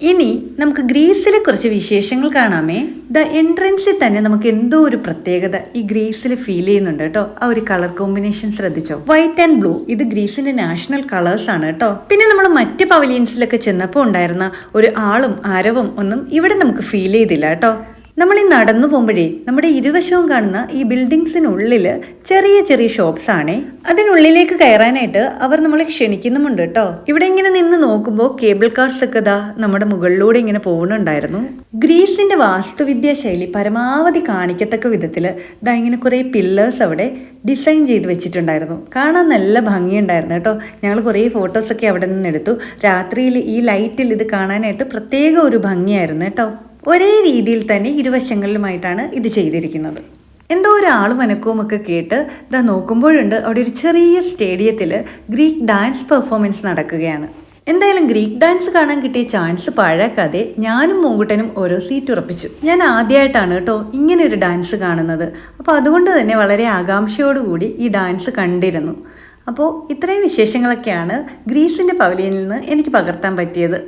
ഇനി നമുക്ക് ഗ്രീസിലെ കുറച്ച് വിശേഷങ്ങൾ കാണാമേ. ദ എൻട്രൻസിൽ തന്നെ നമുക്ക് എന്തോ ഒരു പ്രത്യേകത ഈ ഗ്രീസിൽ ഫീൽ ചെയ്യുന്നുണ്ട് കേട്ടോ. ആ ഒരു കളർ കോമ്പിനേഷൻ ശ്രദ്ധിച്ചോ. വൈറ്റ് ആൻഡ് ബ്ലൂ ഇത് ഗ്രീസിന്റെ നാഷണൽ കളേഴ്സ് ആണ് കേട്ടോ. പിന്നെ നമ്മൾ മറ്റ് പവലിയൻസിലൊക്കെ ചെന്നപ്പോൾ ഉണ്ടായിരുന്ന ഒരു ആളും ആരവും ഒന്നും ഇവിടെ നമുക്ക് ഫീൽ ചെയ്തില്ല കേട്ടോ. നമ്മൾ ഈ നടന്നു പോകുമ്പോഴേ നമ്മുടെ ഇരുവശവും കാണുന്ന ഈ ബിൽഡിങ്സിനുള്ളിൽ ചെറിയ ചെറിയ ഷോപ്സ് ആണേ അതിനുള്ളിലേക്ക് കയറാനായിട്ട് അവർ നമ്മളെ ക്ഷണിക്കുന്നുമുണ്ട് കേട്ടോ. ഇവിടെ ഇങ്ങനെ നിന്ന് നോക്കുമ്പോൾ കേബിൾ കാർസ് ഒക്കെ ദാ നമ്മുടെ മുകളിലൂടെ ഇങ്ങനെ പോകുന്നുണ്ടായിരുന്നു ഗ്രീസിന്റെ വാസ്തുവിദ്യാ ശൈലി പരമാവധി കാണിക്കത്തക്ക വിധത്തിൽ ദാ ഇങ്ങനെ കുറേ പില്ലേഴ്സ് അവിടെ ഡിസൈൻ ചെയ്ത് വെച്ചിട്ടുണ്ടായിരുന്നു. കാണാൻ നല്ല ഭംഗിയുണ്ടായിരുന്നു കേട്ടോ. ഞങ്ങൾ കുറേ ഫോട്ടോസൊക്കെ അവിടെ നിന്ന് എടുത്തു രാത്രിയിൽ ഈ ലൈറ്റിൽ ഇത് കാണാനായിട്ട് പ്രത്യേക ഒരു ഭംഗിയായിരുന്നു കേട്ടോ. ഒരേ രീതിയിൽ തന്നെ ഇരുവശങ്ങളിലുമായിട്ടാണ് ഇത് ചെയ്തിരിക്കുന്നത്. എന്തോ ഒരു ആളും അനക്കവും ഒക്കെ കേട്ട് ഇതാ നോക്കുമ്പോഴുണ്ട് അവിടെ ഒരു ചെറിയ സ്റ്റേഡിയത്തിൽ ഗ്രീക്ക് ഡാൻസ് പെർഫോമൻസ് നടക്കുകയാണ്. എന്തായാലും ഗ്രീക്ക് ഡാൻസ് കാണാൻ കിട്ടിയ ചാൻസ് പാഴാക്കാതെ ഞാനും മൂങ്കുട്ടനും ഓരോ സീറ്റ് ഉറപ്പിച്ചു. ഞാൻ ആദ്യമായിട്ടാണ് കേട്ടോ ഇങ്ങനെ ഒരു ഡാൻസ് കാണുന്നത്. അപ്പോൾ അതുകൊണ്ട് തന്നെ വളരെ ആകാംക്ഷയോടുകൂടി ഈ ഡാൻസ് കണ്ടിരുന്നു. അപ്പോൾ ഇത്രയും വിശേഷങ്ങളൊക്കെയാണ് ഗ്രീസിന്റെ പവലിയനിൽ നിന്ന് എനിക്ക് പകർത്താൻ പറ്റിയത്.